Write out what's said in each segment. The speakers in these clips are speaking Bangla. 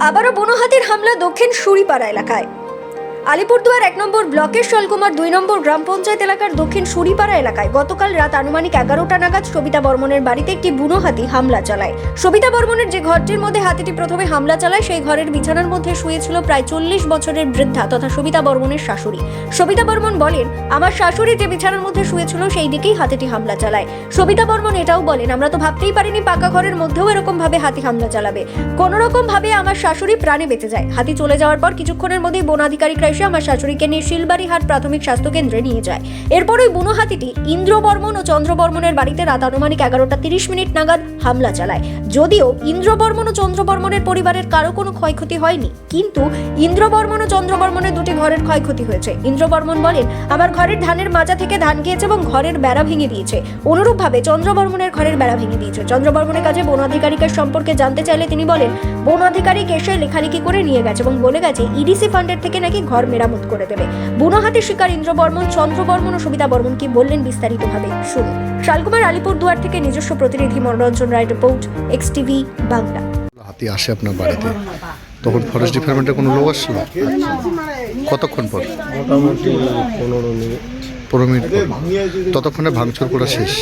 আবারও বনহাতির হামলা দক্ষিণ সুরিপাড়া এলাকায়। আলিপুরদুয়ার এক নম্বর ব্লকের শলকুমার দুই নম্বর গ্রাম পঞ্চায়েত এলাকার দক্ষিণ সুরিপাড়া এলাকায় গতকাল রাত আনুমানিক এগারোটা নাগাদ সবিতা বর্মনের বাড়িতে একটি বুনো হাতি হামলা চালায়। সবিতা বর্মনের যে ঘরটির মধ্যে হাতিটি প্রথমে হামলা চালায়, সেই ঘরের বিছানার মধ্যে শুয়েছিল প্রায় চল্লিশ বছরের বৃদ্ধা তথা সবিতা বর্মনের শাশুড়ি। সবিতা বর্মন বলেন, আমার শাশুড়ি যে বিছানার মধ্যে শুয়েছিল, সেই দিকেই হাতিটি হামলা চালায়। সবিতা বর্মন এটাও বলেন, আমরা তো ভাবতেই পারিনি পাকা ঘরের মধ্যেও এরকম ভাবে হাতি হামলা চালাবে। কোন রকম ভাবে আমার শাশুড়ি প্রাণে বেঁচে যায়। হাতি চলে যাওয়ার পর কিছুক্ষণের মধ্যেই বন এসে আমার শাশুড়িকে নিয়ে শিলবাড়িহাট প্রাথমিক স্বাস্থ্য কেন্দ্রে নিয়ে যায়। এরপর ওই বুনো হাতিটি ইন্দ্র বর্মন ও চন্দ্র বর্মনের বাড়িতে রাত আনুমানিক এগারোটা তিরিশ মিনিট নাগাদ হামলা চালায়। যদিও ইন্দ্র বর্মন ও চন্দ্রবর্মনের পরিবারের কারও কোনো ক্ষয়ক্ষতি হয়নি, কিন্তু ইন্দ্র বর্মন ও চন্দ্র বর্মনের ঘরের ক্ষয়ক্ষতি হয়েছে। ইন্দ্র বর্মন বলেন আমার ঘরের ধানের মাজা থেকে ধান খেয়েছে এবং ঘরের বেড়া ভেঙে দিয়েছে। অনুরূপভাবে চন্দ্র বর্মনের ঘরের বেড়া ভেঙে দিয়েছে। চন্দ্র বর্মনের কাছে বন আধিকারিকের সম্পর্কে জানতে চাইলে তিনি বলেন বন আধিকারিক এসে লেখালেখি করে নিয়ে গেছে এবং বলে গেছে ইডিসি ফান্ডের থেকে নাকি ঘর মেরামত করে দেবে। বুনো শিকার ইন্দ্র বর্মন চন্দ্র বর্মন ও সবিতা বর্মন কি বললেন বিস্তারিতভাবে শুনুন। শালকুমার আলিপুর দুয়ার থেকে নিজস্ব প্রতিনিধি Manoranjan Roy report X TV Bangla. হাতি আসে আপনার বাড়িতে? তখন ফরেস্ট ডিপার্টমেন্টের কোনো লোক আসছিল কতক্ষণ পর? মোটামুটি পনেরো মিনিট। পনেরো মিনিট ততক্ষণে ভাঙচুর করা শেষ।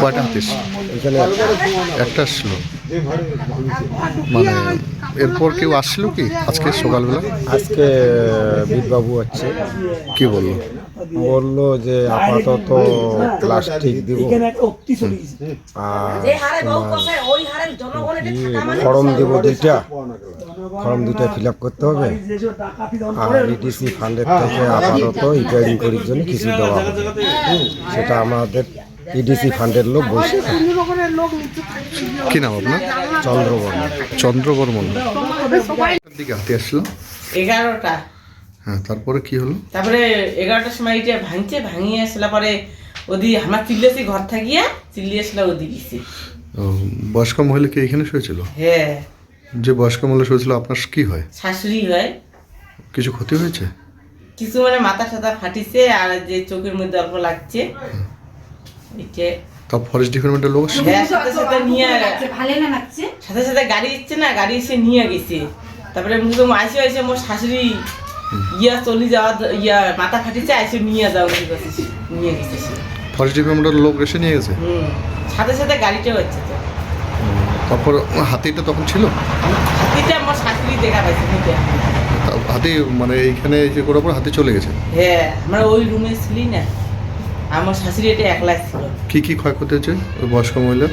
কয়টা হাতি একটা আসছিল মানে এরপর কেউ আসলো কি? আজকে সকালবেলা? আজকে বীরবাবু আছে কি বলল? বলল যে আপাতত প্লাস্টিক দিব। আর কি ফর্ম দিব দুইটা? ফর্ম দুটো ফিল আপ করতে হবে। আর ইডিসি ফান্ডের থেকে আপাতত রিপেয়ারিং করার জন্য কিছু দেওয়া হবে। সেটা আমাদের ইডিসি ফান্ডের লোক বলছে কি নাম আপনার? চন্দ্রবর্মা চন্দ্র বর্মন দিকে হাতি আসলো। এগারোটা। হ্যাঁ তারপরে কি হলো? তারপরে এগারোটার সময় এটা ভাঙছে ভাঙিয়ে আসলে পরে ওদি আমার চিল্লেছি ঘর থাকিয়া চিল্লিয়ে আসলে ওদি গেছি বয়স্ক মহিলা কি এখানে শুয়েছিল? হ্যাঁ। যে বয়স্ক মহিলা শুয়েছিল আপনার কি হয়? শাশুড়ি হয়। কিছু ক্ষতি হয়েছে? কিছু মানে মাথা সাথা ফাটিছে আর যে চোখের মধ্যে অল্প লাগছে। তা ফরেস্ট ডিপার্টমেন্টের লোক হ্যাঁ সাথে সাথে নিয়ে সাথে সাথে গাড়ি ইচ্ছে না গাড়ি এসে নিয়ে গেছে। তারপরে মুখে আইসে আইসে মোর শাশুড়ি ইয়া চলি যাওয়া ইয়া মাথা ফাটিছে আইসে নিয়ে যাও নিয়ে গেছে। ফরেস্ট ডিপার্টমেন্টের লোক এসে নিয়ে গেছে? সাথে সাথে গাড়িটা হচ্ছে তো তারপর হাতিটা তখন ছিল? হাতিটা আমার শাশুড়ি দেখা পাইছে হাতি মানে এইখানে এই যে করার পর হাতি চলে গেছে? হ্যাঁ আমরা ওই রুমে ছিলি না। আমার শাশুড়ি এটা একলা ছিল। কি কি ক্ষয়ক্ষতি হয়েছে ওই বয়স্ক মহিলার?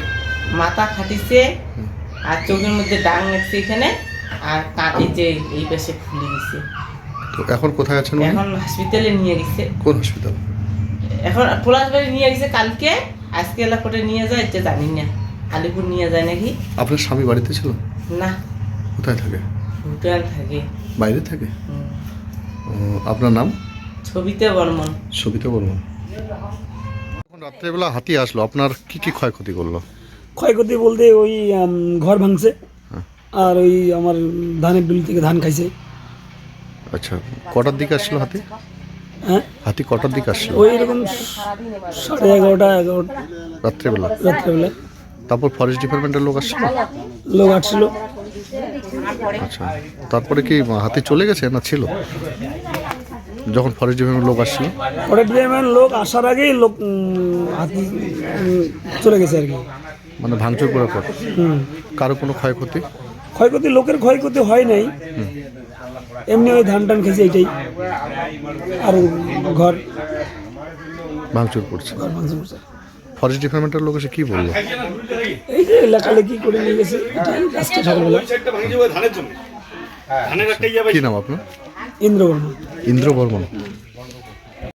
মাথা ফাটিছে আর চোখের মধ্যে ডাং লাগছে এখানে আর কাঁটে যে এই পাশে ফুলে গেছে তো এখন কোথায় আছেন এখন হসপিটালে নিয়ে গেছে। কোন হসপিটাল এখন পলাশবাড়ি নিয়ে গেছে কালকে আজকে এলাকাটা নিয়ে যায় এটা জানি না। আলিপুর নিয়ে যায় নাকি? আপনার স্বামী বাড়িতে ছিল? না। কোথায় থাকে? ভুটান থাকে। বাইরে থাকে? ও, আপনার নাম? ছবিতে বর্মন। সবিতা বর্মন। এখন রাত্রেবেলা হাতি আসলো আপনার কি কি ক্ষয়ক্ষতি করল? ক্ষয়ক্ষতি বলতে ওই ঘর ভাঙছে। আর ওই আমার ধানের ডুল থেকে ধান খাইছে। আচ্ছা কটার দিকে আসলো হাতি? হ্যাঁ? হাতি কটার দিকে আসলো? ওই এরকম সাড়ে এগারোটা এগারোটা। রাত্রেবেলা? রাত্রেবেলা। তারপর ফরেস্ট ডিপার্টমেন্টের লোক আসছিল? লোক আসছিল। আচ্ছা তারপরে কি হাতি চলে গেছে না ছিল? যখন ফরেস্ট ডিপার্টমেন্ট লোক আসছিল? পরে ডিপার্টমেন্ট লোক আসার আগেই লোক হাতি চলে গেছে আর কি। মানে ভাঙচুর করার পর? কারও কোনো ক্ষয়ক্ষতি? ক্ষয়ক্ষতি লোকের ক্ষয়ক্ষতি হয় নাই। এমনি ওই ধান টান খেয়েছে এইটাই। আর ঘর। ভাঙচুর করছে। ঘর ভাঙছে করছে। ফরেস্ট ডিপার্টমেন্টের লোক এসে কি বলল? এই যে লেখালেখি করে নিয়ে গেছে? এটাই আজকে সকালবেলা কি নাম আপনার? ইন্দ্রবর্মা ইন্দ্র বর্মন